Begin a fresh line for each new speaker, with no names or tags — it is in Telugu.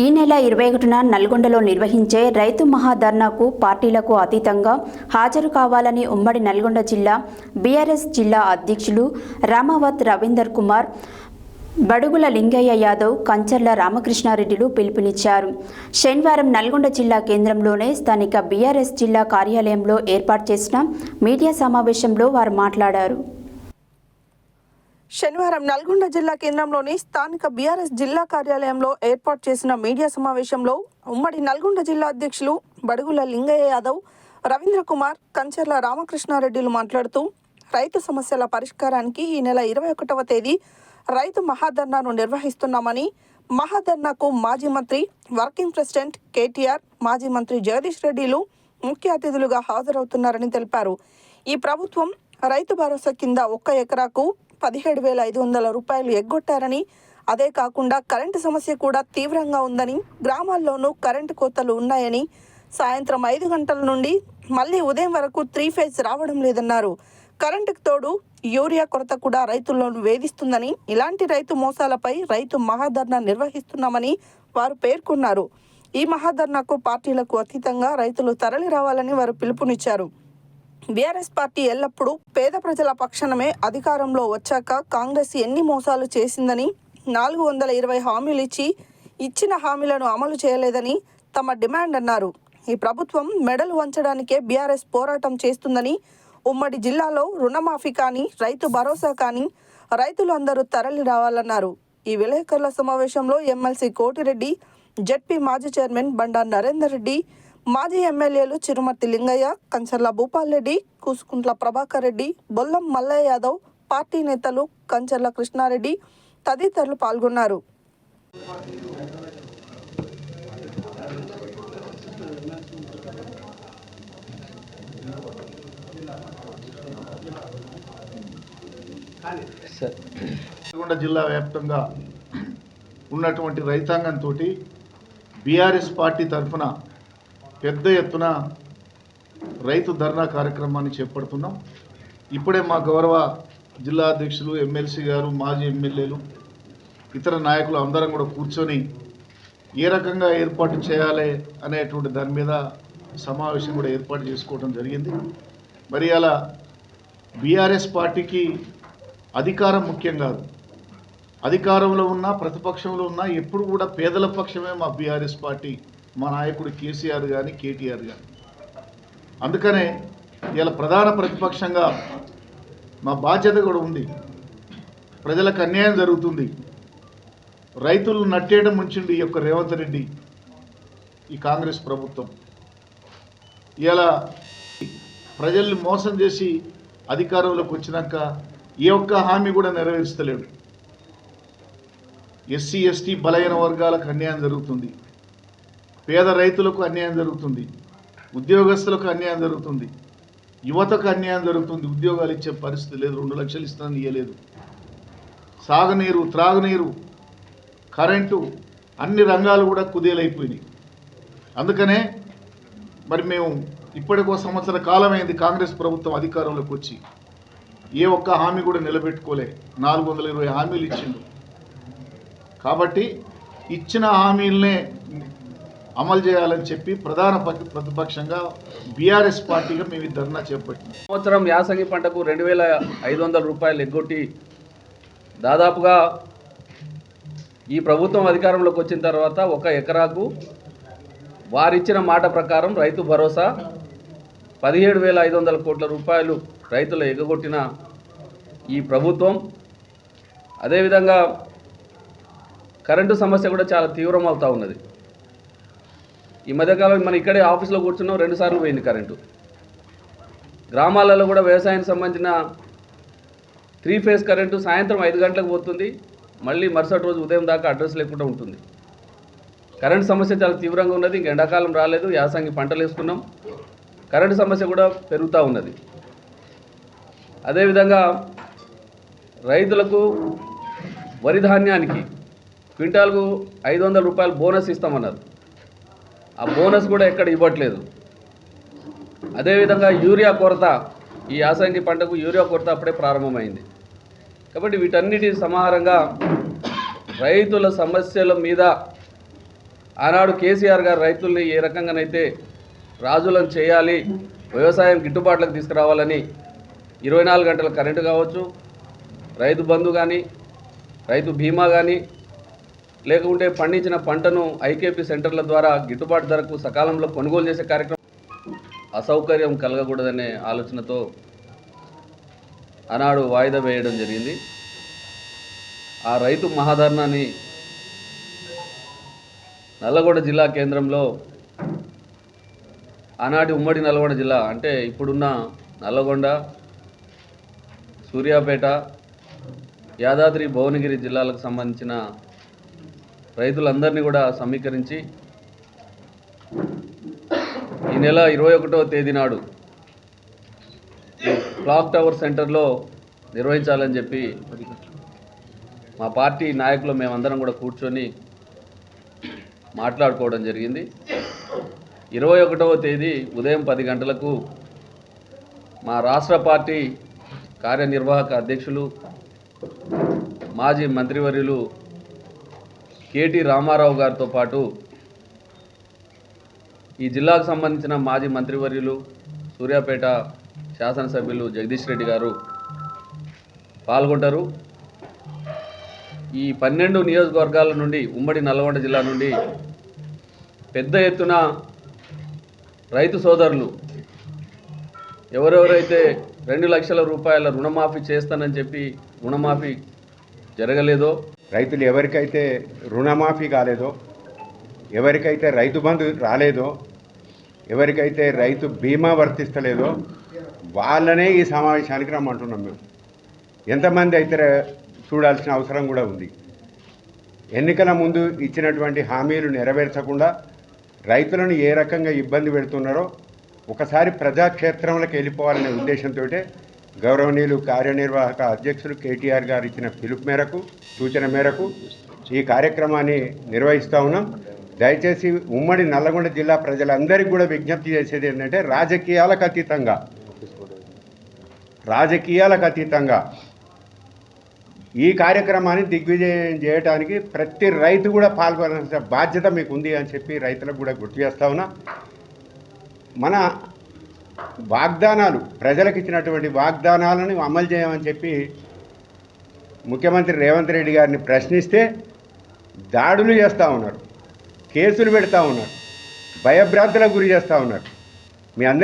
ఈ నెల ఇరవై ఒకటిన నల్గొండలో నిర్వహించే రైతు మహాధర్నాకు పార్టీలకు అతీతంగా హాజరు కావాలని ఉమ్మడి నల్గొండ జిల్లా బీఆర్ఎస్ జిల్లా అధ్యక్షులు రామావత్ రవీందర్ కుమార్ బడుగుల లింగయ్య యాదవ్ కంచర్ల రామకృష్ణారెడ్డిలు పిలుపునిచ్చారు. శనివారం నల్గొండ జిల్లా కేంద్రంలోనే స్థానిక బీఆర్ఎస్ జిల్లా కార్యాలయంలో ఏర్పాటు చేసిన మీడియా సమావేశంలో వారు మాట్లాడారు.
శనివారం నల్గొండ జిల్లా కేంద్రంలోని స్థానిక బీఆర్ఎస్ జిల్లా కార్యాలయంలో ఏర్పాటు చేసిన మీడియా సమావేశంలో ఉమ్మడి నల్గొండ జిల్లా అధ్యక్షులు బడుగుల లింగయ్య యాదవ్ రవీంద్ర కుమార్ కంచర్ల రామకృష్ణారెడ్డిలు మాట్లాడుతూ రైతు సమస్యల పరిష్కారానికి ఈ నెల ఇరవై ఒకటవ తేదీ రైతు మహాధర్నాను నిర్వహిస్తున్నామని మహాధర్నాకు మాజీ మంత్రి వర్కింగ్ ప్రెసిడెంట్ కేటీఆర్ మాజీ మంత్రి జగదీష్ రెడ్డిలు ముఖ్య అతిథులుగా హాజరవుతున్నారని తెలిపారు. ఈ ప్రభుత్వం రైతు భరోసా కింద ఒక్క ఎకరాకు పదిహేడు వేల ఐదు వందల రూపాయలు ఎగ్గొట్టారని. అదే కాకుండా కరెంటు సమస్య కూడా తీవ్రంగా ఉందని గ్రామాల్లోనూ కరెంటు కోతలు ఉన్నాయని సాయంత్రం ఐదు గంటల నుండి మళ్ళీ ఉదయం వరకు త్రీ ఫేజ్ రావడం లేదన్నారు. కరెంటుకు తోడు యూరియా కొరత కూడా రైతులను వేధిస్తుందని ఇలాంటి రైతు మోసాలపై రైతు మహాధర్నా నిర్వహిస్తున్నామని వారు పేర్కొన్నారు. ఈ మహాధర్నాకు పార్టీలకు అతీతంగా రైతులు తరలి రావాలని వారు పిలుపునిచ్చారు. బీఆర్ఎస్ పార్టీ ఎల్లప్పుడూ పేద ప్రజల పక్షణమే అధికారంలో వచ్చాక కాంగ్రెస్ ఎన్ని మోసాలు చేసిందని నాలుగు వందల ఇరవై హామీలు ఇచ్చి ఇచ్చిన హామీలను అమలు చేయలేదని తమ డిమాండ్ అన్నారు. ఈ ప్రభుత్వం మెడలు వంచడానికే బీఆర్ఎస్ పోరాటం చేస్తుందని ఉమ్మడి జిల్లాలో రుణమాఫీ కానీ రైతు భరోసా కానీ రైతులు అందరూ తరలి రావాలన్నారు. ఈ విలేకరుల సమావేశంలో ఎమ్మెల్సీ కోటిరెడ్డి జెడ్పీ మాజీ చైర్మన్ బండా నరేందర్ రెడ్డి మాజీ ఎమ్మెల్యేలు చిరుమర్తి లింగయ్య కంచర్ల భూపాల్ రెడ్డి కూసుకుంట్ల ప్రభాకర్ రెడ్డి బొల్లం మల్లయ్య యాదవ్ పార్టీ నేతలు కంచర్ల కృష్ణారెడ్డి తదితరులు పాల్గొన్నారు.
నల్గొండ జిల్లా వ్యాప్తంగా ఉన్నటువంటి రైతాంగంతో బీఆర్ఎస్ పార్టీ తరఫున పెద్ద ఎత్తున రైతు ధర్నా కార్యక్రమాన్ని చేపడుతున్నాం. ఇప్పుడే మా గౌరవ జిల్లా అధ్యక్షులు ఎమ్మెల్సీ గారు మాజీ ఎమ్మెల్యేలు ఇతర నాయకులు అందరం కూడా కూర్చొని ఏ రకంగా ఏర్పాటు చేయాలి అనేటువంటి దాని మీద సమావేశం కూడా ఏర్పాటు చేసుకోవడం జరిగింది. మరి అలా బీఆర్ఎస్ పార్టీకి అధికారం ముఖ్యం కాదు. అధికారంలో ఉన్నా ప్రతిపక్షంలో ఉన్నా ఎప్పుడు కూడా పేదల పక్షమే మా బీఆర్ఎస్ పార్టీ మా నాయకుడు కేసీఆర్ కానీ కేటీఆర్ కానీ అందుకనే ఇలా ప్రధాన ప్రతిపక్షంగా మా బాధ్యత కూడా ఉంది. ప్రజలకు అన్యాయం జరుగుతుంది. రైతులు నట్టేయడం ముంచిండు ఈ యొక్క రేవంత్ రెడ్డి ఈ కాంగ్రెస్ ప్రభుత్వం. ఇలా ప్రజల్ని మోసం చేసి అధికారంలోకి వచ్చినాక ఏ ఒక్క హామీ కూడా నెరవేర్చలేడు. ఎస్సీ ఎస్టీ బలహీన వర్గాలకు అన్యాయం జరుగుతుంది. పేద రైతులకు అన్యాయం జరుగుతుంది ఉద్యోగస్తులకు అన్యాయం జరుగుతుంది యువతకు అన్యాయం జరుగుతుంది ఉద్యోగాలు ఇచ్చే పరిస్థితి లేదు రెండు లక్షలు ఇస్తానని ఇవ్వలేదు సాగునీరు త్రాగునీరు కరెంటు అన్ని రంగాలు కూడా కుదేలైపోయినాయి. అందుకనే మరి మేము ఇప్పటికో సంవత్సర కాలమైంది కాంగ్రెస్ ప్రభుత్వం అధికారంలోకి వచ్చి ఏ ఒక్క హామీ కూడా నిలబెట్టుకోలే. నాలుగు వందల ఇరవై హామీలు ఇచ్చిండు. కాబట్టి ఇచ్చిన హామీలనే అమలు చేయాలని చెప్పి ప్రధాన ప్రతిపక్షంగా బీఆర్ఎస్ పార్టీగా మేము ధర్నా చేపట్టినాం.
సంవత్సరం యాసంగి పంటకు రెండు వేల ఐదు వందల రూపాయలు ఎగ్గొట్టి దాదాపుగా ఈ ప్రభుత్వం అధికారంలోకి వచ్చిన తర్వాత ఒక ఎకరాకు వారిచ్చిన మాట ప్రకారం రైతు భరోసా పదిహేడు వేల ఐదు వందల కోట్ల రూపాయలు రైతులు ఎగగొట్టిన ఈ ప్రభుత్వం. అదేవిధంగా కరెంటు సమస్య కూడా చాలా తీవ్రం అవుతూ ఉన్నది. ఈ మధ్యకాలం మనం ఇక్కడే ఆఫీస్లో కూర్చున్నాం రెండుసార్లు పోయింది కరెంటు. గ్రామాలలో కూడా వ్యవసాయానికి సంబంధించిన త్రీ ఫేజ్ కరెంటు సాయంత్రం ఐదు గంటలకు పోతుంది మళ్ళీ మరుసటి రోజు ఉదయం దాకా అడ్రస్ లేకుండా ఉంటుంది. కరెంట్ సమస్య చాలా తీవ్రంగా ఉన్నది ఇంక ఎండాకాలం రాలేదు యాసంగి పంటలు వేసుకున్నాం. కరెంటు సమస్య కూడా పెరుగుతూ ఉన్నది. అదేవిధంగా రైతులకు వరి ధాన్యానికి క్వింటాల్కు ఐదు వందల రూపాయలు బోనస్ ఇస్తామన్నారు. ఆ బోనస్ కూడా ఎక్కడ ఇవ్వట్లేదు. అదేవిధంగా యూరియా కొరత ఈ యాసంగి పంటకు యూరియా కొరత అప్పుడే ప్రారంభమైంది. కాబట్టి వీటన్నిటి సమాహారంగా రైతుల సమస్యల మీద ఆనాడు కేసీఆర్ గారు రైతుల్ని ఏ రకంగానైతే రాజులను చేయాలి వ్యవసాయం గిట్టుబాట్లకు తీసుకురావాలని ఇరవై నాలుగు గంటల కరెంటు కావచ్చు రైతు బంధు కానీ రైతు బీమా కానీ లేకుంటే పండించిన పంటను ఐకేపీ సెంటర్ల ద్వారా గిట్టుబాటు ధరకు సకాలంలో కొనుగోలు చేసే కార్యక్రమం అసౌకర్యం కలగకూడదనే ఆలోచనతో ఆనాడు వాయిదా వేయడం జరిగింది. ఆ రైతు మహాధర్నాన్ని నల్లగొండ జిల్లా కేంద్రంలో ఆనాటి ఉమ్మడి నల్గొండ జిల్లా అంటే ఇప్పుడున్న నల్లగొండ సూర్యాపేట యాదాద్రి భువనగిరి జిల్లాలకు సంబంధించిన రైతులందరినీ కూడా సమీకరించి ఈ నెల ఇరవై ఒకటవ తేదీ నాడు క్లాక్ టవర్ సెంటర్లో నిర్వహించాలని చెప్పి మా పార్టీ నాయకులు మేమందరం కూడా కూర్చొని మాట్లాడుకోవడం జరిగింది. ఇరవై ఒకటవ తేదీ ఉదయం పది గంటలకు మా రాష్ట్ర పార్టీ కార్యనిర్వాహక అధ్యక్షులు మాజీ మంత్రివర్యులు కేటీ రామారావు గారితో పాటు ఈ జిల్లాకు సంబంధించిన మాజీ మంత్రివర్యులు సూర్యాపేట శాసనసభ్యులు జగదీష్ రెడ్డి గారు పాల్గొంటారు. ఈ పన్నెండు నియోజకవర్గాల నుండి ఉమ్మడి నల్లగొండ జిల్లా నుండి పెద్ద ఎత్తున రైతు సోదరులు ఎవరెవరైతే రెండు లక్షల రూపాయల రుణమాఫీ చేస్తానని చెప్పి రుణమాఫీ జరగలేదో
రైతులు ఎవరికైతే రుణమాఫీ కాలేదో ఎవరికైతే రైతు బంధు రాలేదో ఎవరికైతే రైతు బీమా వర్తిస్తలేదో వాళ్ళనే ఈ సమావేశానికి రమ్మంటున్నాం మేము. ఎంతమంది అయితే చూడాల్సిన అవసరం కూడా ఉంది. ఎన్నికల ముందు ఇచ్చినటువంటి హామీలు నెరవేర్చకుండా రైతులను ఏ రకంగా ఇబ్బంది పెడుతున్నారో ఒకసారి ప్రజాక్షేత్రంలోకి వెళ్ళిపోవాలనే ఉద్దేశంతో గౌరవనీయులు కార్యనిర్వాహక అధ్యక్షులు కేటీఆర్ గారు ఇచ్చిన పిలుపు మేరకు సూచన మేరకు ఈ కార్యక్రమాన్ని నిర్వహిస్తూ ఉన్నాం. దయచేసి ఉమ్మడి నల్లగొండ జిల్లా ప్రజలందరికీ కూడా విజ్ఞప్తి చేసేది ఏంటంటే రాజకీయాలకు అతీతంగా. రాజకీయాలకు అతీతంగా. ఈ కార్యక్రమాన్ని దిగ్విజయం చేయడానికి ప్రతి రైతు కూడా పాల్గొనాల్సిన బాధ్యత మీకు ఉంది అని చెప్పి రైతులకు కూడా గుర్తు చేస్తా ఉన్నా. మన వాగ్దానాలు ప్రజలకు ఇచ్చినటువంటి వాగ్దానాలను అమలు చేయమని చెప్పి ముఖ్యమంత్రి రేవంత్ రెడ్డి గారిని ప్రశ్నిస్తే దాడులు చేస్తూ ఉన్నారు కేసులు పెడతా ఉన్నారు భయభ్రాంతులకు గురి చేస్తూ ఉన్నారు. మీ అందరి